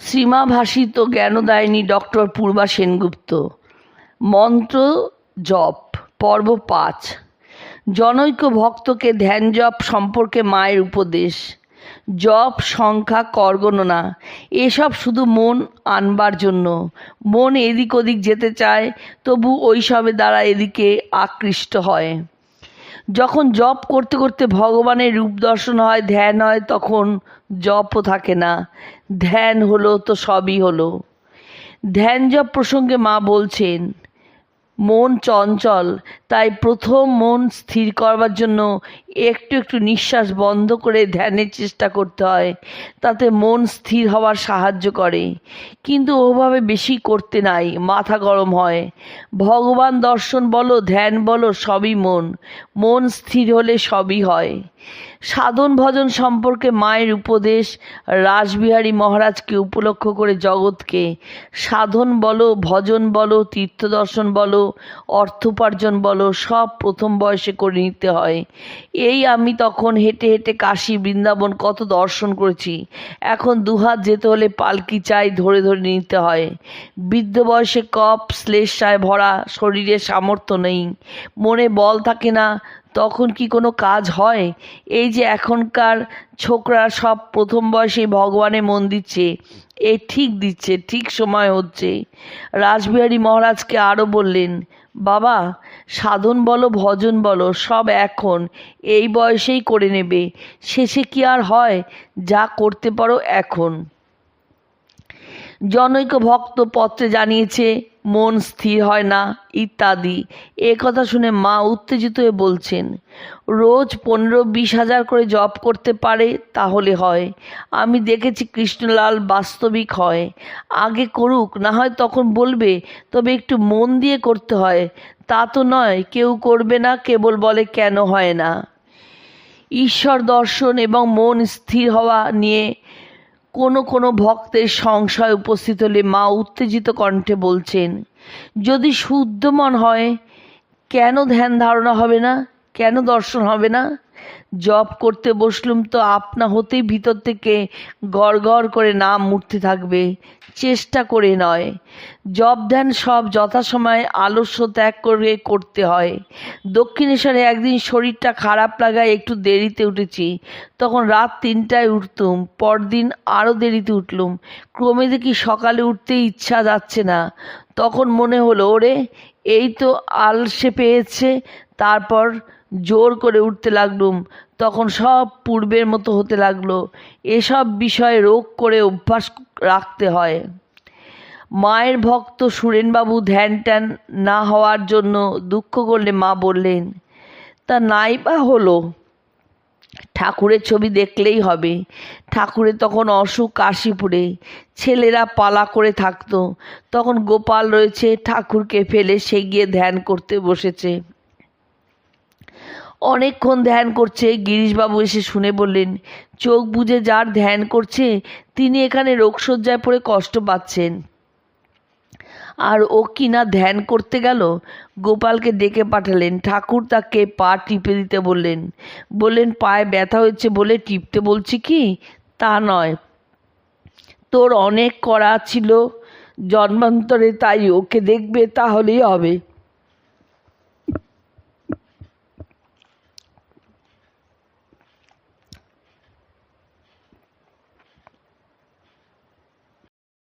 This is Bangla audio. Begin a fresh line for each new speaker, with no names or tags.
শ্রীমা ভাষিত জ্ঞানদায়িনী ডক্টর পূর্বা সেনগুপ্ত। মন্ত্র, জপ, পর্ব পাঁচ। জনৈক ভক্তকে ধ্যান জপ সম্পর্কে মায়ের উপদেশ। জপ সংখ্যা করগণনা, এসব শুধু মন আনবার জন্য। মন এদিক ওদিক যেতে চায়, তবু ওইসবের দ্বারা এদিকে আকৃষ্ট হয়। যখন জপ করতে করতে ভগবানের রূপ দর্শন হয়, ধ্যান হয়, তখন জপও থাকে না। ধ্যান হলো তো সবই হলো। ধ্যান জপ প্রসঙ্গে মা বলছেন, মন চঞ্চল তাই প্রথম মন স্থির করবার জন্য একটু একটু নিঃশ্বাস বন্ধ করে ধ্যানের চেষ্টা করতে হয়। তাতে মন স্থির হওয়ার সাহায্য করে। কিন্তু ওভাবে বেশি করতে নাই, মাথা গরম হয়। ভগবান দর্শন বলো, ধ্যান বলো, সবই মন। মন স্থির হলে সবই হয়। সাধন ভজন সম্পর্কে মায়ের উপদেশ, রাসবিহারী মহারাজকে উপলক্ষ করে জগৎকে। সাধন বলো, ভজন বলো, তীর্থদর্শন বলো, অর্থোপার্জন বলো সব প্রথম বয়সে করে নিতে হয়। এই আমি তখন হেঁটে হেঁটে কাশি বৃন্দাবন কত দর্শন করেছি। এখন দুহাত যেতে হলে পালকি চাই ধরে ধরে নিতে হয়। বৃদ্ধ বয়সে কপ শ্লেষায় ভরা, শরীরে সামর্থ্য নেই। মনে বল থাকে না, তখন কি কোনো কাজ হয়? এই যে এখনকার ছোকরা সব প্রথম বয়সে ভগবানে মন দিচ্ছে, এ ঠিক দিচ্ছে, ঠিক সময় হচ্ছে। রাসবিহারী মহারাজকে আরও বললেন বাবা, সাধন বলো, ভজন বলো, সব এখন। এই বয়সেই করে নেবে। শেষে কি আর হয়? যা করতে পারো এখন। জনৈক ভক্ত পত্রে জানিয়েছে মন স্থির হয় না, ইত্যাদি। এ কথা শুনে মা উত্তেজিত হয়ে বলছেন, রোজ পনেরো বিশ হাজার করে জব করতে পারে তাহলে হয়। আমি দেখেছি কৃষ্ণলাল বাস্তবিক হয়। আগে করুক, না হয় তখন বলবে, তবে একটু মন দিয়ে করতে হয়। তা তো নয়, কেউ করবে না, কেবল বলে কেন হয় না? ঈশ্বর দর্শন এবং মন স্থির হওয়া নিয়ে কোনো কোনো ভক্তের সংশয় উপস্থিত হলে মা উত্তেজিত কণ্ঠে বলছেন, যদি শুদ্ধ মন হয়, কেন ধ্যান ধারণা হবে না? কেন দর্শন হবে না? জপ করতে বসলুম তো আপনা হতেই ভিতর থেকে গড় করে নাম উঠতে থাকবে। চেষ্টা করে নয়। জব ধ্যান সব যথাসময়ে আলস্য ত্যাগ করে করতে হয়। দক্ষিণেশ্বরে একদিন শরীরটা খারাপ লাগায় একটু দেরিতে উঠেছি। তখন রাত তিনটায় উঠতুম, পরদিন আরও দেরিতে উঠলুম। ক্রমে দেখি সকালে উঠতে ইচ্ছা যাচ্ছে না। তখন মনে হলো, ওরে, এই তো আলসে পেয়েছে তারপর জোর করে উঠতে লাগলুম। তখন সব পূর্বের মতো হতে লাগল। এসব বিষয়ে রোগ করে অভ্যাস রাখতে হয়। মায়ের ভক্ত সুরেনবাবু ধ্যান ট্যান না হওয়ার জন্য দুঃখ করলে মা বললেন, তা নাই বা হলো। ঠাকুরের ছবি দেখলেই হবে। ঠাকুরে তখন অসুখ কাশীপুরে। ছেলেরা পালা করে থাকতো। তখন গোপাল রয়েছে, ঠাকুরকে ফেলে সে গিয়ে ধ্যান করতে বসেছে। অনেকক্ষণ ধ্যান করছে। গিরিশবাবু এসে শুনে বললেন, চোখ বুজে যার ধ্যান করছে, তিনি এখানে রোগশয্যায় পড়ে কষ্ট পাচ্ছেন। আর ও কি না ধ্যান করতে গেল? গোপালকে ডেকে পাঠালেন। ঠাকুর তাকে পা টিপে দিতে বললেন। বললেন, পায়ে ব্যথা হয়েছে বলে টিপতে বলছি কি? তা নয়। তোর অনেক করা ছিল। জন্মান্তরে তাই ওকে দেখবে, তাহলেই হবে।